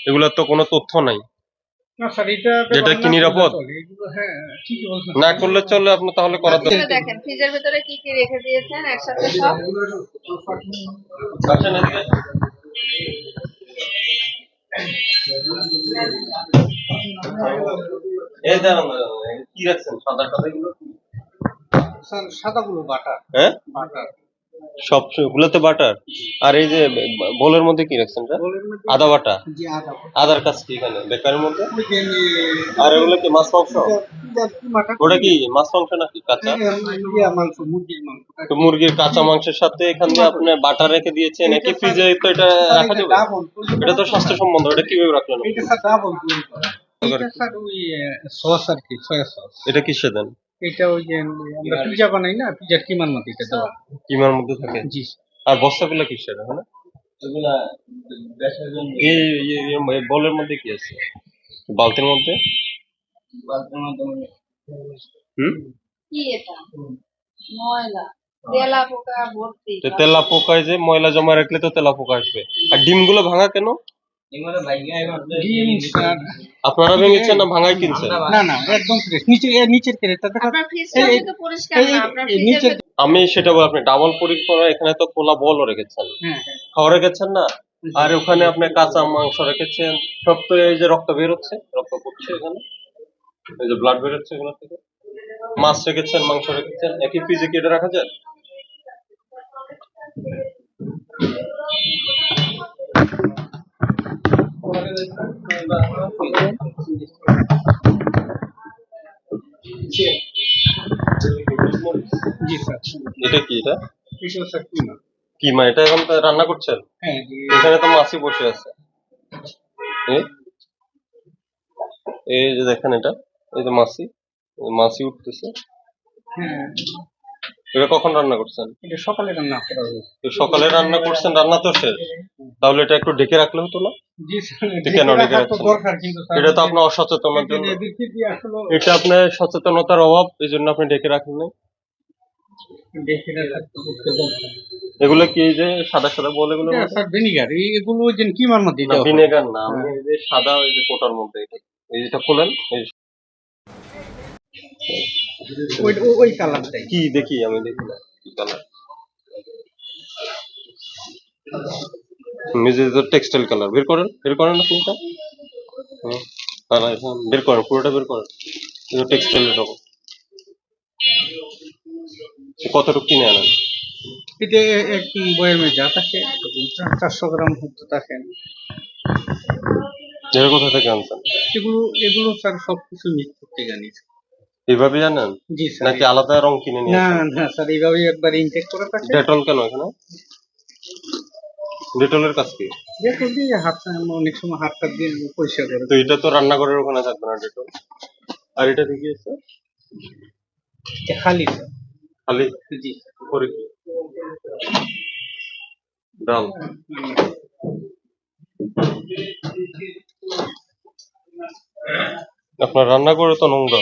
এগুলোর তো কোনো তথ্য নাই। না স্যার এটা যেটা কি নিরাপদ? হ্যাঁ ঠিকই বলছেন। না করলে চলে আপনি তাহলে করার দরকার দেখেন ফ্রিজের ভিতরে কি কি রেখে দিয়েছেন একসাথে সব? আসেন এই দাঁড়ান, দাঁড়ান, কি রাখছেন সাদা সাদা এগুলো? কি? স্যার সাদাগুলো বাটা হ্যাঁ? বাটা সব গুলোতে বাটার? আর এই যে বোলের মধ্যে কি রাখছেন এটা? আদা বাটা? জি আদা আদার কাজ কি এখানে? বেকারের মধ্যে? আর এগুলো কি মাছ মাংস? ওটা কি মাছ মাংস নাকি কাঁচা? মাংস মুরগির মাংস। তো মুরগির কাঁচা মাংসের সাথে এখান দিয়ে আপনি বাটার রেখে দিয়েছেন। নাকি ফ্রিজে তো এটা রাখা যাবে? এটা তো স্বাস্থ্য সম্বন্ধ এটা কীভাবে রাখলেন এটা স্যার ডাবল এটা স্যার ওই সস আর কি সয়া সস এটা কিসে দেন? এটা ওই যে আমরা পিজা বানাই? না? পিজার কিমার মতো এটা দেওয়া। কিমার মধ্যে থাকে? জি। আর বস্তাগুলো কিসের হ্যাঁ? এই এই- এই বলের মধ্যে কি আছে? বালতির মধ্যে? হুম? কি এটা? ময়লা। তেলা পোকা ভর্তি। তেলা পোকায় যে ময়লা জমা রাখলে তো তেলা পোকা আসবে। আর ডিমগুলো ভাঙা কেন? আপনারা ভেঙেছেন না ভাঙাই কিনছেন? না না একদম ফ্রেশ নিচে নিচের নিচের আমি সেটা বল আপনি ডাবল পরিক করা এখানে তো খোলা বলও রেখেছেন। হ্যাঁ হ্যাঁ। খাওয়া রেখেছেন না? আর ওখানে আপনি কাঁচা মাংস রেখেছেন। সব তো এই যে রক্ত বের হচ্ছে রক্ত পড়ছে এখানে। এই যে ব্লাড বের হচ্ছে এগুলো থেকে। মাছ রেখেছেন মাংস রেখেছেন। একই ফ্রিজে কেটে রাখা যায়? জি স্যার। এটা কি এটা? এটা স্যার কিমা। এটা এখন রান্না করছেন? হ্যাঁ এখানে তো মাছই বসে আছে। এই যে দেখেন এটা এই যে মাছি মাছি উঠতেছে। হ্যাঁ। এটা কখন রান্না করছেন? এটা সকালে রান্না করা হয়েছে সকালে রান্না করছেন রান্না তো শেষ। তাহলে এটা একটু ঢেকে রাখলে হতো না? কেন ঢেকে রাখছেন? এটা তো আপনার অসচেতনার জন্য। এটা আপনার সচেতনতার অভাব এই জন্য আপনি ঢেকে রাখেন। এগুলো কি এই যে সাদা সাদা বলে এগুলো? স্যার ভিনিগার এগুলো যে কিমার মধ্যে ভিনেগার না আমি যে সাদা ওই যে কোটার মধ্যে এটা। এই যেটা খোলেন এই ওই কালারটাই। কি দেখি আমি দেখি না কি কালার? নিজে তো টেক্সটাইল কালার বের করেন বের করেন আপনি এটা হ্যাঁ, বের করেন পুরোটা বের করেন। এটা টেক্সটাইল রকম। কতটুকু কিনে আনেন? এটা এক বয়ামে যা থাকে চারশো গ্রাম হতে থাকে। এর কোথা থেকে আনছেন? এগুলো এগুলো স্যার সবকিছু মিক্স করতে জানি এইভাবে জানেন? জি স্যার। নাকি আলাদা রং কিনে নিয়ে না? না স্যার এইভাবে একবার ইনটেক করে থাকে ডেটল কেন এখানে? ডেটলের কাজ কি? দেখো দিয়ে হাত অনেক সময় দিয়ে পরিষ্কার করে। তো এটা তো রান্নাঘরের ওখানে থাকবে না ডেটল। আর এটা আছে এটা খালি স্যার। খালি? জি। করে কি? ডাল। আপনার রান্না করে তো নোংরা।